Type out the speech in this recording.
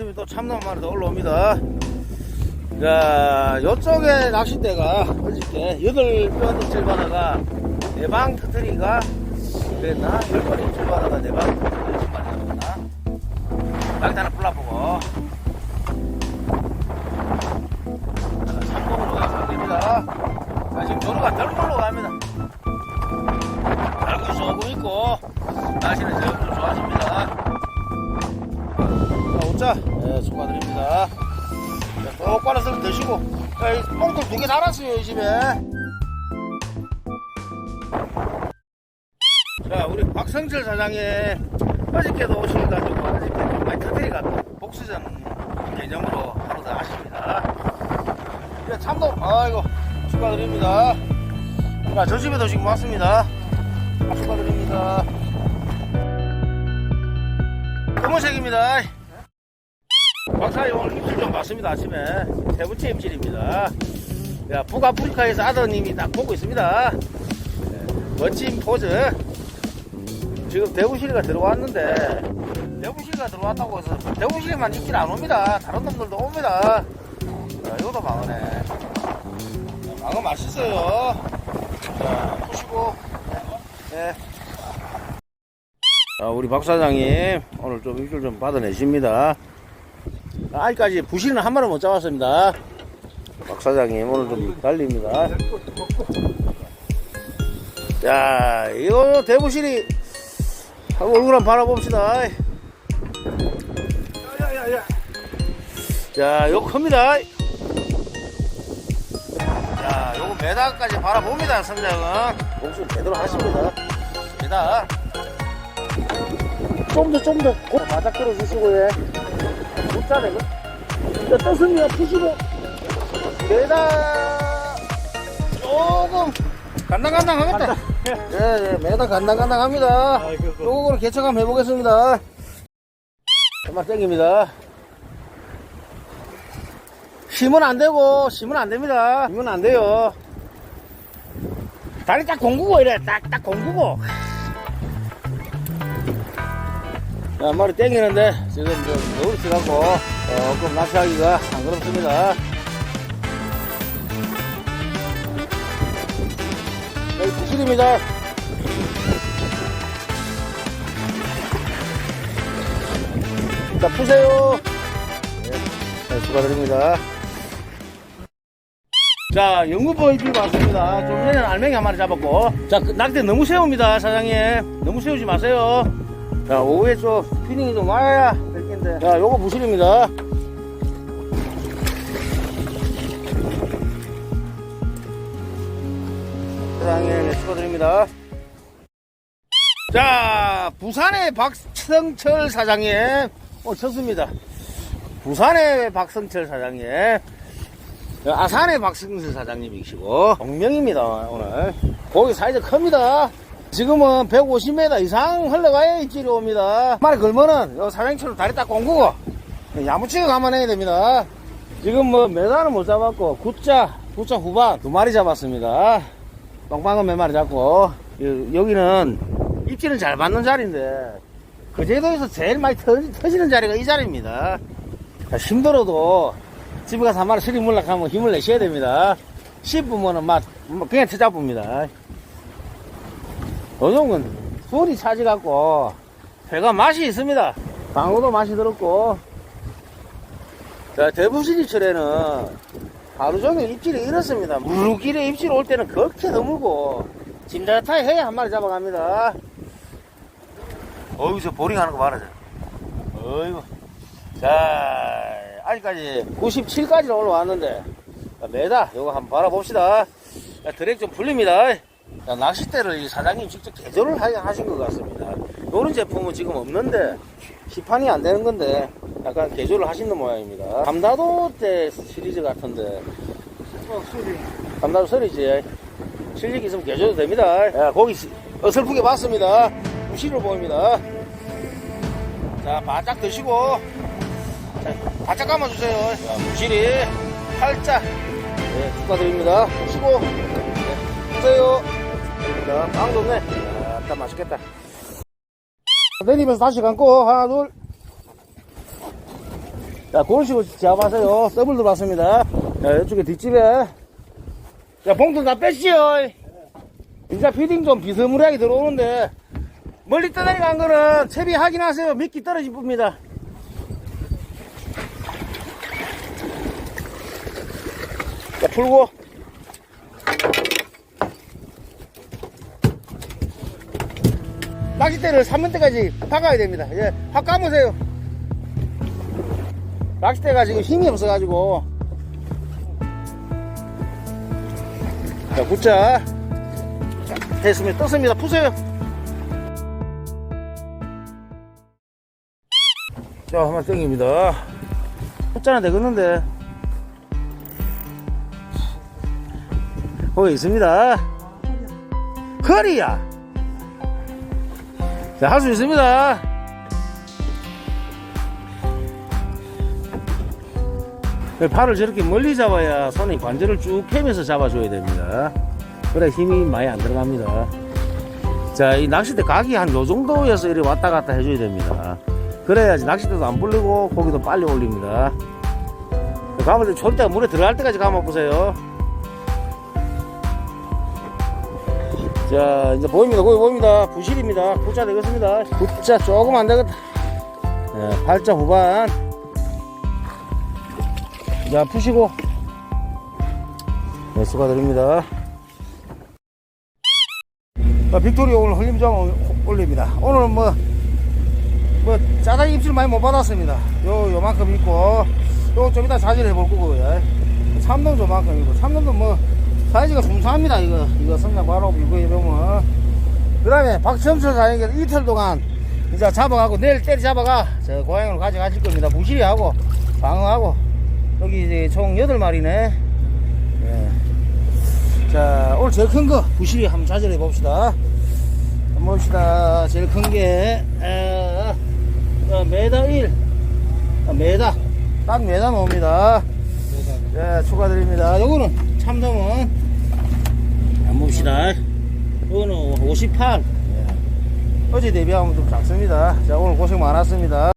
아침에 또 참돔 한 마리 더 올라옵니다. 자, 요쪽에 낚싯대가 어저께 여덟 번 입질 받아가 내방 터트리가 그랬나? 열번 입질 받아가 내방 터트리 출발했나? 낚시 하나 불러보고. 자, 참돔으로 가서 됩니다. 자, 지금 조류가 덜 올라갑니다. 네, 축하드립니다. 자, 똑바로 좀 드시고. 뽕돌 두개 달았어요, 이 집에. 자, 우리 박성철 사장이 어저께도 오셔가지고, 어저께 좀 많이 터뜨리가 복수전 개념으로 하루 더 하십니다. 자, 참돔, 아이고, 축하드립니다. 자, 저 집에도 지금 왔습니다. 축하드립니다. 검은색입니다. 박사님 오늘 입질 좀 봤습니다 아침에. 세 번째 입질입니다. 야, 북아프리카에서 아드님이 딱 보고 있습니다. 네, 멋진 포즈. 지금 대구시리가 들어왔는데 대구시리가 들어왔다고 해서 대구시리만 입질 안 옵니다. 다른 놈들도 옵니다. 자, 이것도 망하네. 망어 맛있어요. 자 푸시고. 네. 자, 우리 박 사장님 오늘 좀 입질 좀 받아내십니다 아직까지 부실은 한 마리 못 잡았습니다. 박 사장님 오늘 좀 달립니다. 자, 이거 대부실이 얼굴 한번 바라봅시다. 자, 요거 큽니다. 자, 요거 메다까지 바라봅니다, 선장은. 목숨 제대로 하십니다. 메다. 좀 더, 좀 더, 곧 바닥 들어주시고, 예. 못 자네 자, 떴습니다. 푸시고. 매다 조금 간당간당 하겠다. 예, 예, 매다 간당간당 합니다. 요거는 개척 한번 해보겠습니다. 정말 땡깁니다. 힘은 안 되고, 힘은 안 됩니다. 힘은 안 돼요. 다리 딱 공구고 이래. 딱, 딱 공구고. 야, 머리 땡기는데 지금 좀 너울 들어갖고 조금 낚시하기가 상그럽습니다. 여기 부실입니다. 자, 푸세요. 네, 네, 축하드립니다. 자, 영구보 입이 왔습니다. 좀 전에는 알맹이 한 마리 잡았고. 자, 그 낙대 너무 세웁니다, 사장님. 너무 세우지 마세요. 자, 오후에 좀 피딩이 좀 와야 될 텐데. 자, 요거 부실입니다. 사장님, 축하드립니다. 자, 부산의 박성철 사장님, 어, 쳤습니다. 부산의 박성철 사장님, 아산의 박성철 사장님이시고, 동명입니다, 오늘. 고기 사이즈 큽니다. 지금은 150m 이상 흘러가야 입질이 옵니다. 말이 걸면은 요 사장님처럼 다리 딱 공구고 야무치게 감안해야 됩니다. 지금 뭐 메달은 못 잡았고 굿자 굿자 후반 두 마리 잡았습니다. 똥방은 몇 마리 잡고 여- 여기는 입질은 잘 받는 자리인데 그 제도에서 제일 많이 터, 터지는 자리가 이 자리입니다. 자, 힘들어도 집에 가서 한 마리 스리 물락하면 힘을 내셔야 됩니다. 씹으면은 막 그냥 터잡습니다. 요즘은 술이 차지갖고 회가 맛이 있습니다. 방어도 맛이 들었고 자 대부시리철에는 하루 종일 입질이 이렇습니다. 무르길에 입질 올 때는 그렇게 드물고 짐자타에 해야 한 마리 잡아갑니다. 어이서 보링하는 거 봐라. 어이구 자 아직까지 97까지 올라왔는데 자, 매다 요거 한번 바라봅시다. 자, 드랙 좀 풀립니다. 자, 낚싯대를 이 사장님 직접 개조를 하- 하신 것 같습니다. 이런 제품은 지금 없는데 시판이 안 되는 건데 약간 개조를 하시는 모양입니다. 감다도 때 시리즈 같은데 감다도 소리지 실력 있으면 개조도 됩니다. 야, 고기 시- 어설프게 봤습니다. 무시를 보입니다. 자, 바짝 드시고 자, 바짝 감아주세요. 자, 무시리 팔자 네, 축하드립니다. 드시고 네, 드세요. 자, 빵 좋네. 아, 딱 맛있겠다. 내리면서 다시 감고, 하나, 둘. 자, 그런 식으로 잡아서요. 더블 들어왔습니다. 자, 이쪽에 뒷집에. 자, 봉투 다 뺐지요. 이제 피딩 좀 비스무리하게 들어오는데, 멀리 떠내려간 거는 채비 확인하세요. 미끼 떨어질. 자, 풀고. 낚싯대를 3면 때까지 박아야 됩니다. 이제 확 감으세요. 낚싯대가 지금 힘이 없어가지고. 자, 굿자. 자, 됐으면 떴습니다. 푸세요. 자, 한번 땡깁니다. 헛자나 되겠는데. 거기 있습니다. 커리야. 자, 할 수 있습니다. 팔을 저렇게 멀리 잡아야 손이 관절을 쭉 패면서 잡아줘야 됩니다. 그래 힘이 많이 안 들어갑니다. 자, 이 낚싯대 각이 한 요 정도여서 이렇게 왔다 갔다 해줘야 됩니다. 그래야지 낚싯대도 안 불리고 고기도 빨리 올립니다. 감을 때 절대 물에 들어갈 때까지 감아 보세요. 자, 이제 보입니다. 거기 보입니다. 부실입니다. 굿자 되겠습니다. 굿자 조금 안 되겠다. 네, 팔자 후반. 자, 푸시고. 네, 수고드립니다. 자, 빅토리 오늘 흘림장 올립니다. 오늘은 뭐, 뭐, 짜장이 입질 많이 못 받았습니다. 요, 요만큼 있고, 요, 좀 이따 사진 해볼 거고요. 예. 참돔 요만큼 있고, 참돔도 뭐, 사이즈가 순수합니다. 이거, 이거 성장 바로 이거 이러면. 그 다음에 박첨철 사장님께서 이틀 동안 이제 잡아가고 내일 때리 잡아가 저 고향으로 가져가실 겁니다. 무시리하고 방어하고 여기 이제 총 8마리네. 예. 자, 오늘 제일 큰 거 부시리 한번 자절해 봅시다. 한번 봅시다. 제일 큰 게, 에, 어, 메다 1. 아, 메다. 딱 메다 나옵니다. 네, 축하드립니다. 요거는 참돔은 한번 봅시다. 요거는 58. 예. 어제 대비하면 좀 작습니다. 자, 오늘 고생 많았습니다.